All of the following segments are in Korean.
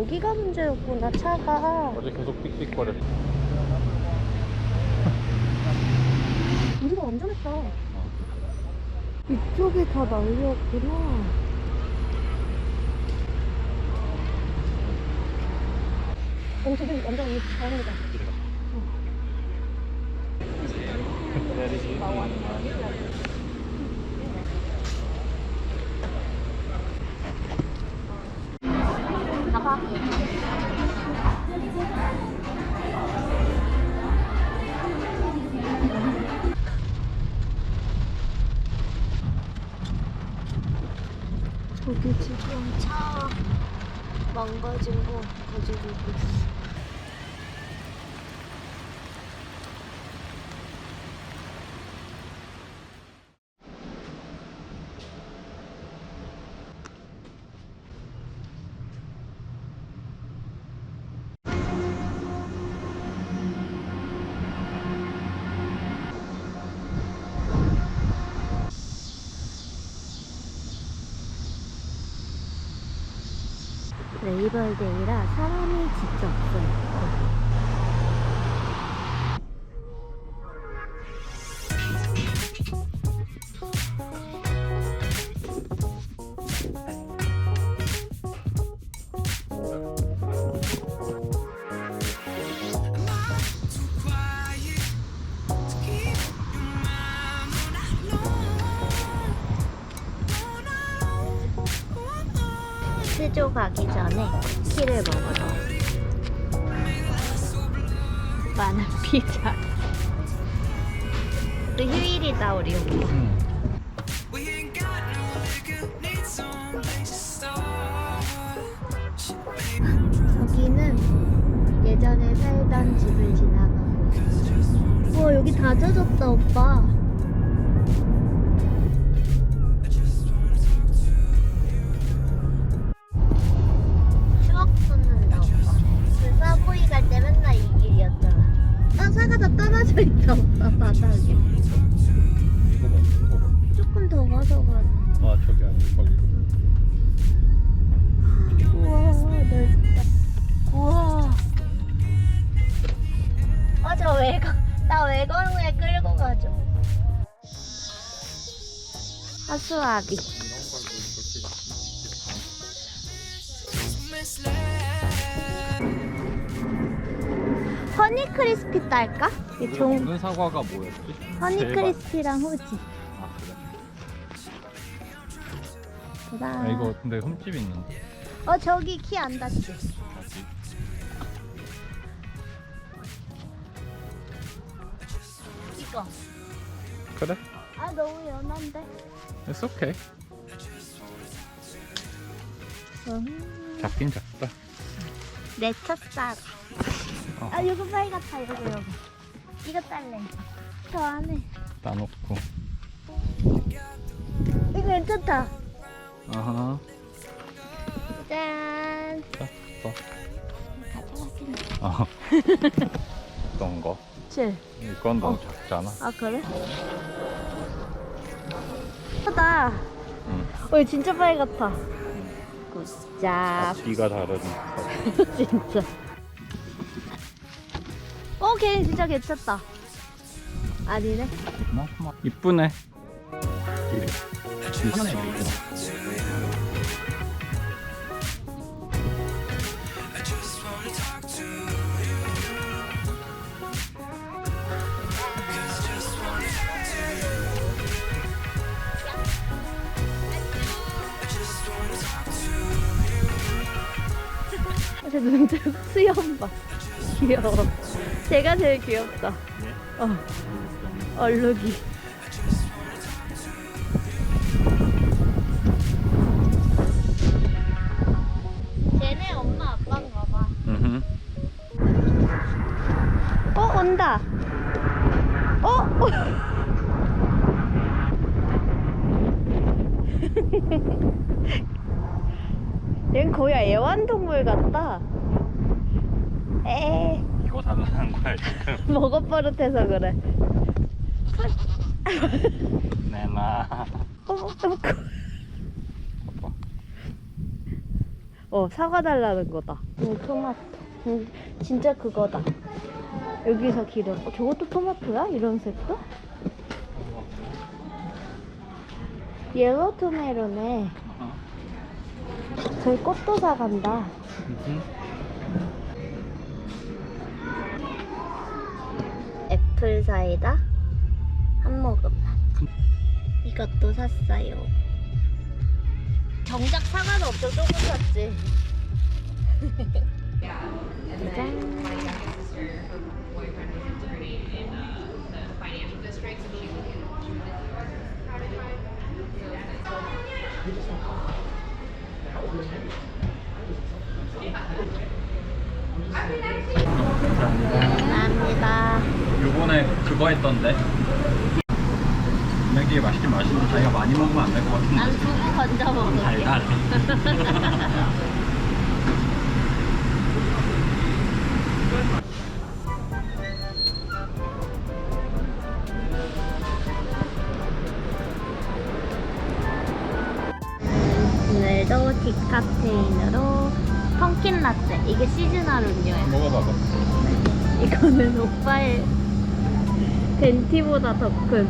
여기가 문제였구나 차가. 어제 계속 삑삑거렸어. 우리가 완전 했다. 이쪽이 다 난리였구나. 어 저기 완전 이 잘합니다. 가봐 지금 차 망가진 거 가지고 있어. 레이벌데이라 사람이 진짜 없어요. 스조 가기 전에 키를 먹으러 많은 피자. 또 휴일이다 우리 오빠 여기는 예전에 살던 집을 지나가고. 있어 와 여기 다 젖었다 오빠 아, 아니, 거기구나. 우와 넓다 우와 아저 외곽 나 외곽에 끌고 가죠 하수아비 허니 크리스피 딸까? 이 우리가 종 먹는 사과가 뭐였지? 허니 대박. 크리스피랑 호지 보다 아, 이거 근데 흠집 있는데. 어 저기 키 안 닿지. 이거 그래? 아 너무 연한데 It's okay. 음, 작긴 작다. 내 첫사과 어, 아 이거 빨리 같아 이거 이거 이거 딸래 저 안에 따놓고. 이거 괜찮다 아하. 짠 자, 또. 어. 어떤 거? 7 이건 너무 어. 작잖아. 아 그래? 크다 응. 어 이거 진짜 빨리 같아 굿잡 앞뒤가 다른. 진짜 어 걔 진짜 괜찮다 아니네. 이쁘네. 이래. 화면에 제 눈들 수염 봐. 귀여워. 제가 제일 귀엽다. 어. 얼룩이 어 온다 어? 얜 거의 애완동물 같다 에 이거 달라는 거야 지금. 먹어버릇해서 그래 내놔. 어, 어, 사과 달라는 거다. 네, 토마토. 음, 진짜 그거다. 여기서 기름. 어, 저것도 토마토야? 이런 색도? 옐로 토메로네. 저희 꽃도 사간다. 애플 사이다 한 모금만. 이것도 샀어요. 정작 사과는 엄청 조금 샀지. 짠. 감사합니다. 요번에 그거 했던데. 맥이 맛있긴 맛있는데 자기가 많이 먹으면 안 될 것 같은데. 난 두부 건져 먹을게. 달달해. 디카페인으로 펑킨 라떼. 이게 시즈널 음료야. 먹어봐봐. 이거는 오빠의 벤티보다 더 큰.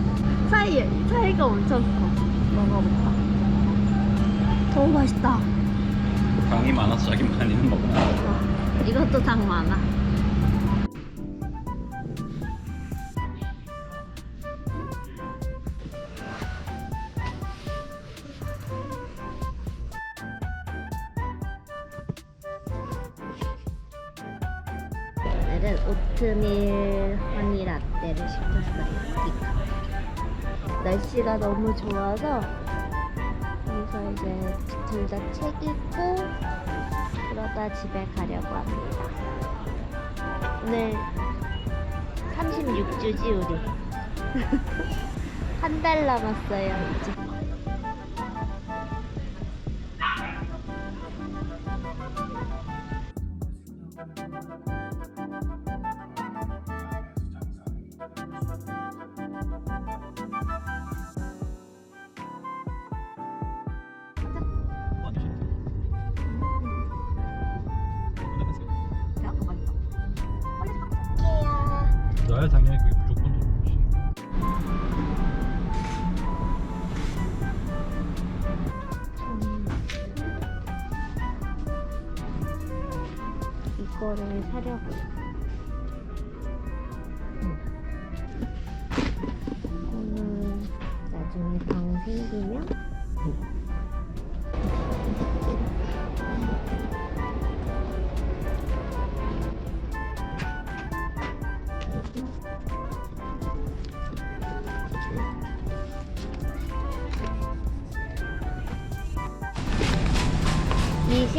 차이, 차이가 엄청 커. 먹어볼까? 너무 맛있다. 당이 많아서 자기 많이는 돼. 와, 이것도 당 많아. 오늘은 오트밀 허니 라떼를 시켰어요. 디카페. 날씨가 너무 좋아서 여기서 이제 둘 다 책 읽고 그러다 집에 가려고 합니다. 오늘 36주지 우리. 한 달 남았어요 이제. 너야 당연히 그게 무조건 좋지. 이거를 사려고. 이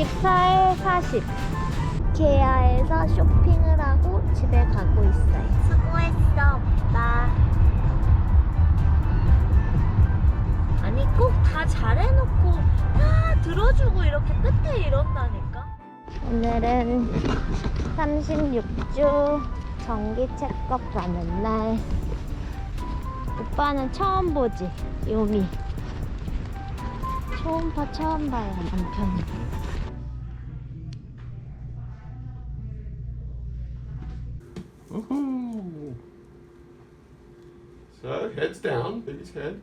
(24에 40) 이케아에서 쇼핑을 하고 집에 가고 있어요. 수고했어, 오빠. 아니, 꼭 다 잘해놓고 다 들어주고 이렇게 끝에 이런다니까. 오늘은 36주 정기 체크업 가는 날. 오빠는 처음 보지, 요미. 봐, 처음 봐요, 남편이. So heads down, baby's head.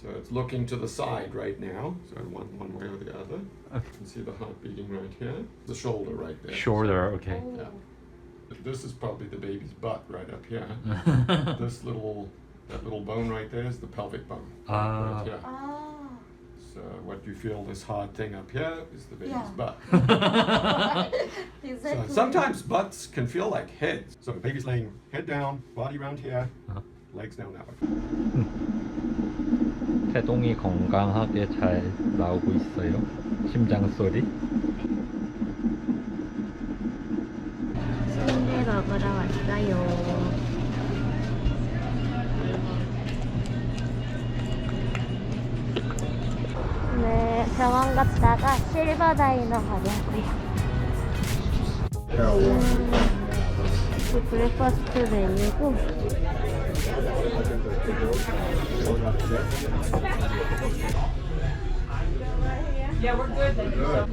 So it's looking to the side right now, so one one way or the other. Okay. You can see the heart beating right here. The shoulder right there. Shoulder, okay. Yeah. This is probably the baby's butt right up here. this little that little bone right there is the pelvic bone. Ah. Right here. So what you feel this hard thing up here is the baby's Yeah. butt. Is So sometimes butts can feel like heads. So the baby's laying head down, body around here, Uh-huh. legs down that way. 태동이 건강하게 잘 나오고 있어요. 심장 소리. 순대 먹으러 왔어요. 네, 병원 갔다가 실버 다이너 가려고요. 음, 이 브렉퍼스트 메뉴고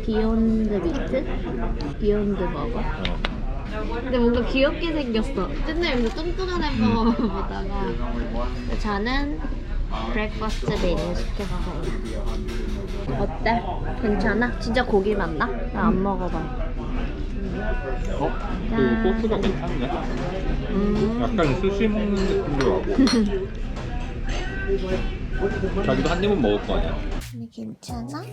비욘드 미트? 비욘드 버거? 근데 뭔가 귀엽게 생겼어. 근데 뚱뚱한 햄버거 보다가 저는 브렉퍼스트 메뉴 시켰어요. 어때? 괜찮아? 진짜 고기 맛나? 나 안 먹어봐. 어? 그 소스가 괜찮네. 음. 약간 스시 먹는 느낌도 나고. 자기도 한 입은 먹을 거 아니야? 근데 괜찮아?